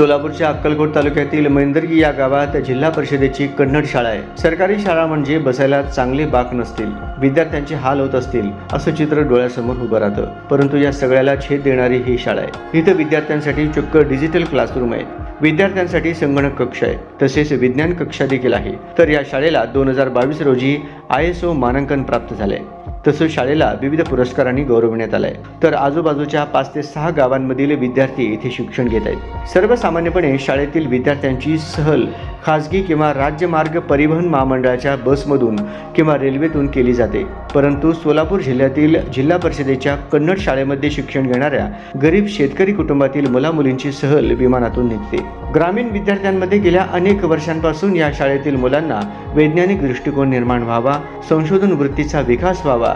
सोलापूरच्या अक्कलकोट तालुक्यातील मैंदर्गी या गावात जिल्हा परिषदेची कन्नड शाळा आहे. सरकारी शाळा म्हणजे बसायला चांगले बाक नसतील विद्यार्थ्यांचे हाल होत असतील असं चित्र डोळ्यासमोर उभं राहतं. परंतु या सगळ्याला छेद देणारी ही शाळा आहे. इथं विद्यार्थ्यांसाठी चक्क डिजिटल क्लासरूम आहेत. विद्यार्थ्यांसाठी संगणक कक्ष आहे. तसेच विज्ञान कक्षा देखील आहे. तर या शाळेला दोन हजार बावीस रोजी आय एस ओ मानांकन प्राप्त झाले तसंच शाळेला विविध पुरस्कारांनी गौरवण्यात आलंय. तर आजूबाजूच्या पाच ते सहा गावांमधील विद्यार्थी इथे शिक्षण घेत आहेत. सर्वसामान्यपणे शाळेतील विद्यार्थ्यांची सहल खाजगी किंवा राज्यमार्ग परिवहन महामंडळाच्या बसमधून किंवा रेल्वेतून केली जाते. परंतु सोलापूर जिल्ह्यातील जिल्हा परिषदेच्या कन्नड शाळेमध्ये शिक्षण घेणाऱ्या गरीब शेतकरी कुटुंबातील मुलामुलींची सहल विमानातून निघते. ग्रामीण विद्यार्थ्यांमध्ये गेल्या अनेक वर्षांपासून या शाळेतील मुलांना वैज्ञानिक दृष्टिकोन निर्माण व्हावा संशोधन वृत्तीचा विकास व्हावा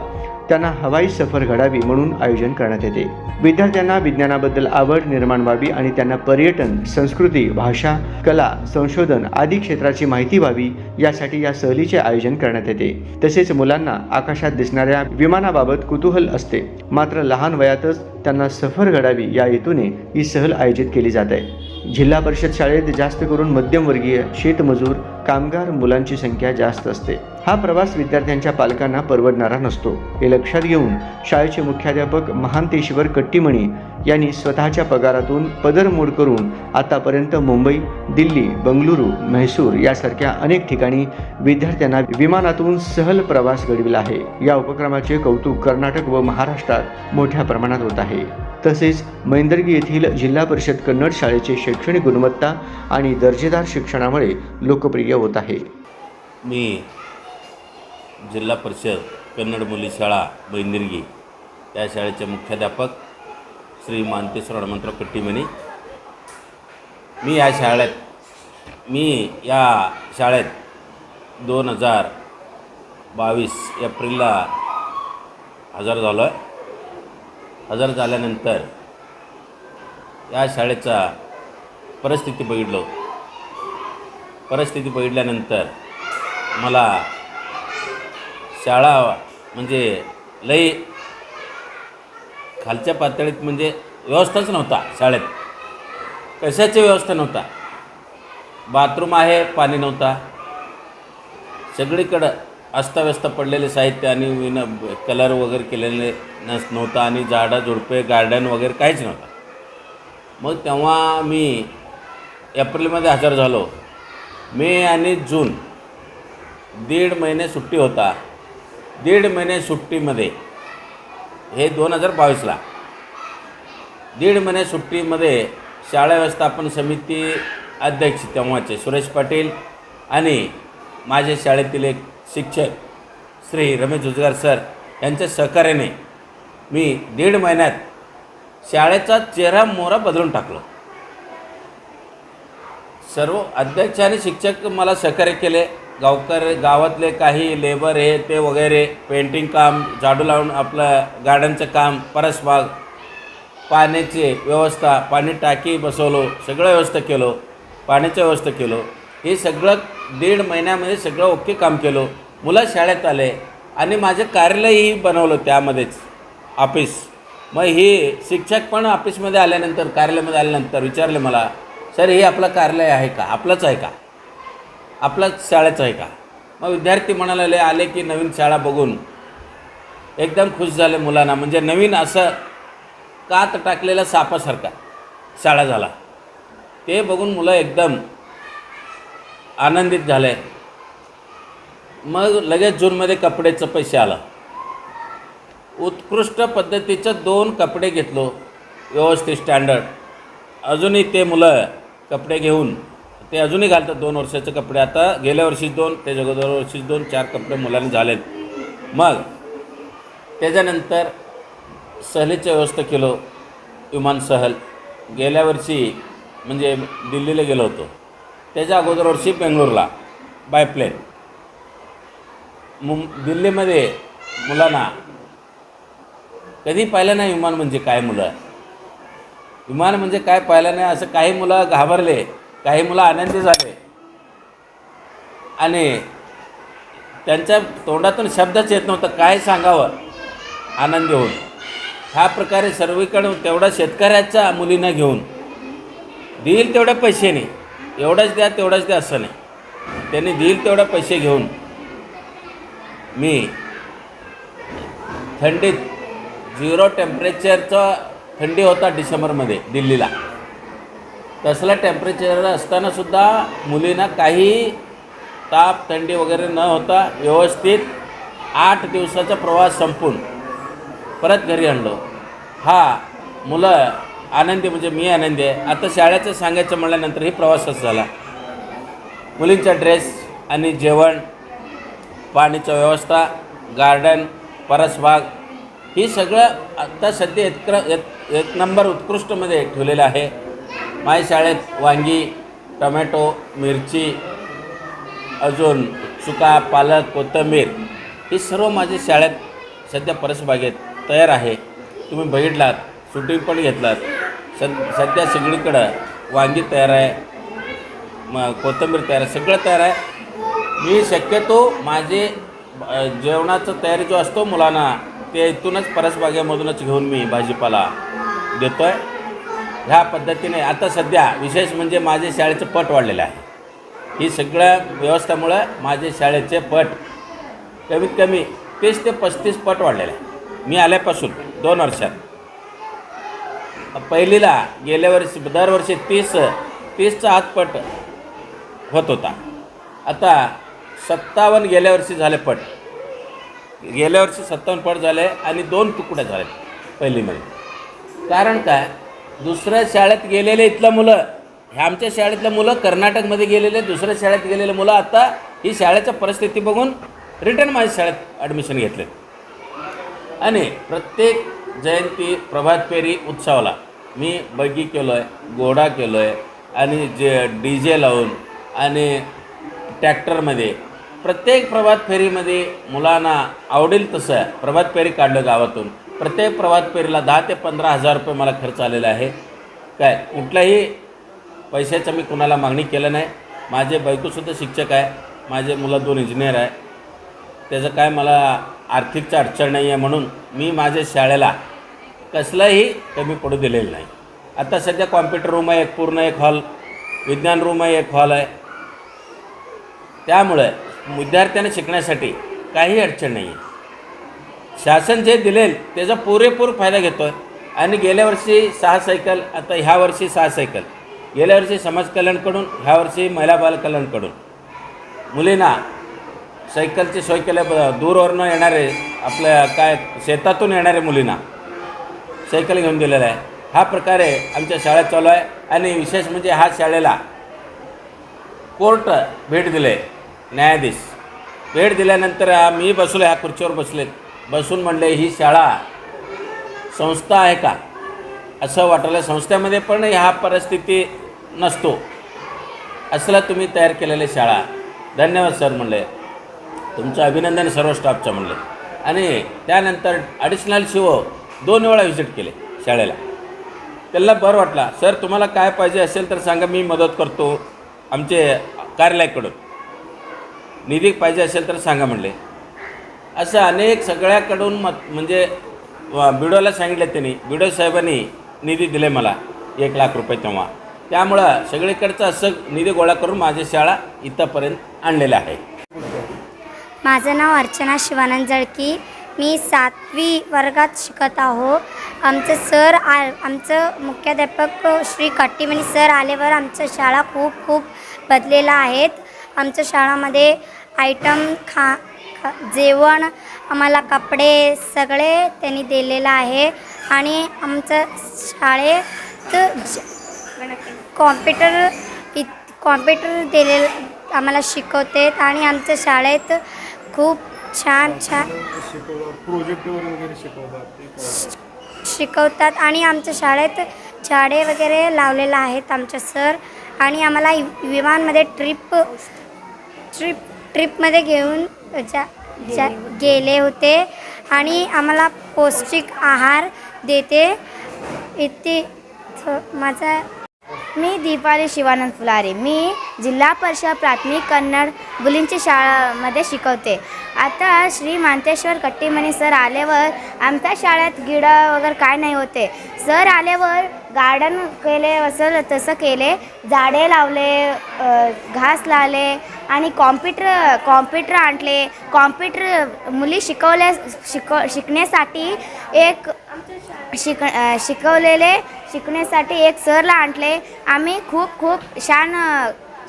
त्यांना हवाई सफर घडावी म्हणून आयोजन करण्यात येते. विद्यार्थ्यांना विज्ञानाबद्दल आवड निर्माण व्हावी आणि त्यांना पर्यटन संस्कृती भाषा कला संशोधन आदी क्षेत्राची माहिती व्हावी यासाठी या सहलीचे आयोजन करण्यात येते. तसेच मुलांना आकाशात दिसणाऱ्या विमानाबाबत कुतूहल असते. मात्र लहान वयातच त्यांना सफर घडावी या हेतूने ही सहल आयोजित केली जात आहे. जिल्हा परिषद शाळेत जास्त करून मध्यमवर्गीय शेतमजूर कामगार मुलांची संख्या जास्त असते. हा प्रवास विद्यार्थ्यांच्या पालकांना परवडणारा नसतो. हे लक्षात घेऊन शाळेचे मुख्याध्यापक महांतेश्वर कट्टीमणी यांनी स्वतःच्या पगारातून पदरमोड करून आतापर्यंत मुंबई दिल्ली बंगळुरू म्हैसूर यासारख्या अनेक ठिकाणी विद्यार्थ्यांना विमानातून सहल प्रवास घडविला आहे. या उपक्रमाचे कौतुक कर्नाटक व महाराष्ट्रात मोठ्या प्रमाणात होत आहे. तसेच मैंदर्गी येथील जिल्हा परिषद कन्नड शाळेचे शैक्षणिक गुणवत्ता आणि दर्जेदार शिक्षणामुळे लोकप्रिय होत आहे. मी जिल्हा परिषद कन्नड मुली शाळा बैंदिरगी या शाळेचे मुख्याध्यापक श्री मानतेश्वर हनुमंतराव कट्टीमणी. मी या शाळेत मी या शाळेत दोन हजार बावीस एप्रिलला हजर झालो आहे हजर झाल्यानंतर या शाळेचा परिस्थिती बघितलो. परिस्थिती बघितल्यानंतर मला शाळा म्हणजे लई खालच्या पातळीत म्हणजे व्यवस्थाच नव्हता शाळेत. कशाची व्यवस्था नव्हता? बाथरूम आहे पाणी नव्हता. सगळीकडं अस्ताव्यस्त पडलेले साहित्य आणि विन कलर वगैरे केलेले नस नव्हता आणि झाडं झुडपे गार्डन वगैरे काहीच नव्हतं. मग तेव्हा मी एप्रिलमध्ये हजर झालो. मे आणि जून दीड महिने सुट्टी होता. दीड महिने सुट्टीमध्ये हे दोन हजार बावीसला. दीड महिने सुट्टीमध्ये शाळा व्यवस्थापन समिती अध्यक्ष तेव्हाचे सुरेश पाटील आणि माझ्या शाळेतील एक शिक्षक श्री रमेश जुजगार सर यांच्या सहकार्याने मी दीड महिन्यात शाळेचा चेहरा मोहरा बदलून टाकलो. सर्व अध्यक्ष आणि शिक्षक मला सहकार्य केले. गावकर गावातले काही लेबर हे ते वगैरे पेंटिंग काम झाडू लावून आपलं गार्डनचं काम परसबाग पाण्याची व्यवस्था पाणी टाकी बसवलो सगळं व्यवस्था केलो पाण्याची व्यवस्था केलो. हे सगळं दीड महिन्यामध्ये सगळं ओके काम केलो. मुलं शाळेत आले आणि माझं कार्यालयही बनवलं त्यामध्येच ऑफिस मग हे शिक्षक पण ऑफिसमध्ये आल्यानंतर कार्यालयामध्ये आल्यानंतर विचारले मला सर हे आपलं कार्यालय आहे का? आपलंच आहे का? आपला शाळेचं आहे का? मग विद्यार्थी म्हणाले आले की नवीन शाळा बघून. एकदम खुश झाले मुलांना. म्हणजे नवीन असं कात टाकलेला सापासारखा शाळा झाला. ते बघून मुलं एकदम आनंदित झाले. मग लगेच जूनमध्ये कपड्याचं पैसे आलं. उत्कृष्ट पद्धतीचं दोन कपडे घेतलो. व्यवस्थित स्टँडर्ड. अजूनही ते मुलं कपडे घेऊन ते अजूनही घालतात दोन वर्षाचे कपडे. आता गेल्या वर्षीच दोन त्याच्या अगोदर वर्षी दोन चार कपडे मुलांनी झालेत. मग त्याच्यानंतर सहलीची व्यवस्था केलो विमान सहल. गेल्या वर्षी म्हणजे दिल्लीला गेलो होतो. त्याच्या अगोदर वर्षी बेंगलोरला बाय प्लेन. मुं दिल्लीमध्ये मुलांना कधी पाहिलं नाही विमान म्हणजे काय मुलं? विमान म्हणजे काय पाहिलं नाही असं काही मुलं घाबरले. काही मुलं आनंदी झाले. आणि त्यांच्या तोंडातून शब्दच येत नव्हतं काय सांगावं? आनंदी होऊन. ह्या प्रकारे सर्वीकडून तेवढा शेतकऱ्याच्या मुलींना घेऊन. देईल तेवढ्या पैशाने एवढंच द्या तेवढंच द्या असं नाही. त्यांनी देईल तेवढे पैसे घेऊन मी थंडीत झिरो टेम्परेचरचा थंडी होता डिसेंबरमध्ये दिल्लीला. तसलं टेम्परेचर असतानासुद्धा मुलींना काही ताप थंडी वगैरे न होता व्यवस्थित आठ दिवसाचा प्रवास संपून परत घरी आणलो. हा मुलं आनंदी म्हणजे मी आनंदी आहे. आता शाळेचं सांगायचं म्हणल्यानंतरही प्रवासच झाला. मुलींचा ड्रेस आणि जेवण पाणीची व्यवस्था गार्डन परसबाग ही सगळं आत्ता सध्या इतकं एक एक नंबर उत्कृष्टमध्ये ठेवलेलं आहे. शाळेत वांगी टमॅटो मिरची अजून चुका पालक कोथिंबीर ही सर्व माझी शाळेत सध्या परसबागेत तयार आहे. तुम्ही बघितलात सुटी पण घेतलात. सद सध्या सगळीकडं वांगी तयार आहे मग कोथिंबीर तयार आहे सगळं तयार आहे. मी शक्यतो माझे जेवणाचं तयारी जो असतो मुलांना ते इथूनच परसबागेमधूनच घेऊन मी भाजीपाला देतो आहे ह्या पद्धतीने आता सध्या विशेष म्हणजे माझे शाळेचं पट वाढलेलं आहे. ही सगळ्या व्यवस्थेमुळं माझे शाळेचे पट कमीत कमी तीस ते पस्तीस पट वाढलेले आहे. मी आल्यापासून दोन वर्षात. पहिलीला गेल्या वर्षी दरवर्षी तीस तीसचा हातपट होत होता. आता सत्तावन्न गेल्या वर्षी झाले पट. गेल्या वर्षी सत्तावन्न पट झाले आणि दोन तुकड्या झाले पहिलीमध्ये. कारण काय? दुसऱ्या शाळेत गेलेले इथलं मुलं ह्या आमच्या शाळेतल्या मुलं कर्नाटकमध्ये गेलेले दुसऱ्या शाळेत गेलेले मुलं आता ही शाळेच्या परिस्थिती बघून रिटर्न माझ्या शाळेत ॲडमिशन घेतले. आणि प्रत्येक जयंती प्रभात फेरी उत्सवाला मी बगी केलो आहे घोडा केलो आहे आणि जे डी जे लावून आणि ट्रॅक्टरमध्ये प्रत्येक प्रभात फेरीमध्ये मुलांना आवडेल तसं प्रभात फेरी काढलं गावातून. प्रत्येक प्रवास फेरीला दहा ते पंधरा हजार रुपये मला खर्च आलेला आहे. काय कुठल्याही पैशाचं मी कुणाला मागणी केलं नाही. माझे बायकोसुद्धा शिक्षक आहे. माझे मुलं दोन इंजिनियर आहे. त्याचं काय मला आर्थिकचं अडचण नाही आहे म्हणून मी माझ्या शाळेला कसलंही कमी पडू दिलेलं नाही. आता सध्या कॉम्प्युटर रूम आहे एक पूर्ण एक हॉल विज्ञान रूम आहे एक हॉल आहे. त्यामुळे विद्यार्थ्यांना शिकण्यासाठी काही अडचण नाही आहे. शासन जे दिलेल त्याचा पुरेपूर फायदा घेतो आहे आणि गेल्या वर्षी सहा सायकल आता ह्या वर्षी सहा सायकल गेल्या वर्षी समाज कल्याणकडून ह्या वर्षी महिला बालकल्याणकडून मुलींना सायकलची सोय केल्या दूरवरनं येणारे आपल्या काय शेतातून येणारे मुलींना सायकल घेऊन दिलेला आहे. हा प्रकारे आमच्या शाळेत चालू आहे. आणि विशेष म्हणजे हा शाळेला कोर्ट भेट दिले न्यायाधीश. भेट दिल्यानंतर मी बसलो ह्या खुर्चीवर बसले बसून म्हणले ही शाळा संस्था आहे का? असं वाटलं. संस्थेमध्ये पण ह्या परिस्थिती नसतो. असला तुम्ही तयार केलेली शाळा. धन्यवाद सर म्हणले. तुमचं अभिनंदन सर्व स्टाफचं म्हणले. आणि त्यानंतर ॲडिशनल शिव दोन वेळा व्हिजिट केले शाळेला. त्यांना बरं वाटला सर तुम्हाला काय पाहिजे असेल तर सांगा मी मदत करतो आमचे कार्यालयाकडून. निधी पाहिजे असेल तर सांगा म्हणले. असं अनेक सगळ्याकडून मत म्हणजे बिडोला सांगितलं त्यांनी. बिडो साहेबांनी निधी दिले मला एक लाख रुपये तेव्हा. त्यामुळं सगळीकडचं असं निधी गोळा करून माझी शाळा इथंपर्यंत आणलेलं आहे. माझं नाव अर्चना शिवानंद जळकी. मी सातवी वर्गात शिकत आहो. आमचं सर आ आमचं मुख्याध्यापक श्री कट्टीमणी सर आल्यावर आमचं शाळा खूप खूप बदलेलं आहेत. आमच्या शाळामध्ये आयटम खा जेवण आम्हाला कपडे सगळे त्यांनी दिलेलं आहे. आणि आमचं शाळेत कॉम्प्युटर इत कॉम्प्युटर दिले आम्हाला शिकवते. आणि आमच्या शाळेत खूप छान छान शिकवतात शिकवतात. आणि आमच्या शाळेत झाडे वगैरे लावलेलं आहेत आमचे सर. आणि आम्हाला विमानमध्ये ट्रिप ट्रिप ट्रिपमध्ये घेऊन जा जा गेले होते आणि आम्हाला पौष्टिक आहार देते. इथे माझा मी दीपाली शिवानंद फुलारे. मी जिल्हा परिषद प्राथमिक कन्नड मुलींची शाळामध्ये शिकवते. आता श्री मांतेश्वर कट्टीमणी सर आल्यावर आमच्या शाळेत गिडा वगैरे काय नाही होते. सर आल्यावर गार्डन केले असं तसं केले. झाडे लावले घास लावले आणि कॉम्प्युटर कॉम्प्युटर आणले. कॉम्प्युटर मुली शिकवल्या शिकव शिकण्यासाठी एक शिक शिकवलेले शिकण्यासाठी एक सरला आणले. आम्ही खूप खूप छान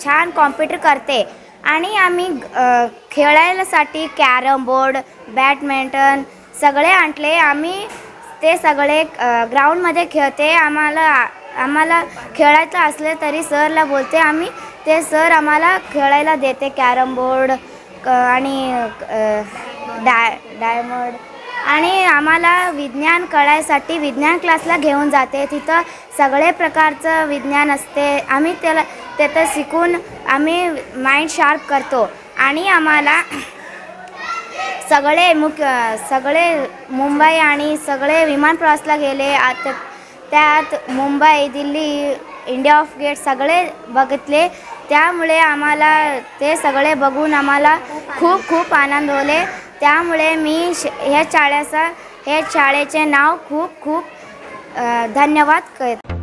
छान कॉम्प्युटर करते. आणि आम्ही खेळायलासाठी कॅरम बोर्ड बॅडमिंटन सगळे आणले. आम्ही ते सगळे ग्राउंडमध्ये खेळते. आम्हाला आम्हाला खेळायचं असले तरी सरला बोलते. आम्ही ते सर आम्हाला खेळायला देते कॅरम बोर्ड क- आणि डाय डायमंड. आणि आम्हाला विज्ञान कळायसाठी विज्ञान क्लासला घेऊन जाते. तिथं सगळे प्रकारचं विज्ञान असते. आम्ही त्याला तिथं शिकून आम्ही माइंड शार्प करतो. आणि आम्हाला सगळे मुख्य सगळे मुंबई आणि सगळे विमान प्रवासला गेले. आत त्यात Mumbai Delhi India of gate सगळे बघितले. त्यामुळे आम्हाला ते सगळे बघून आम्हाला खूप खूप आनंद होले. त्यामुळे मी श ह्या शाळेचा हे शाळेचे नाव खूप खूप धन्यवाद करते.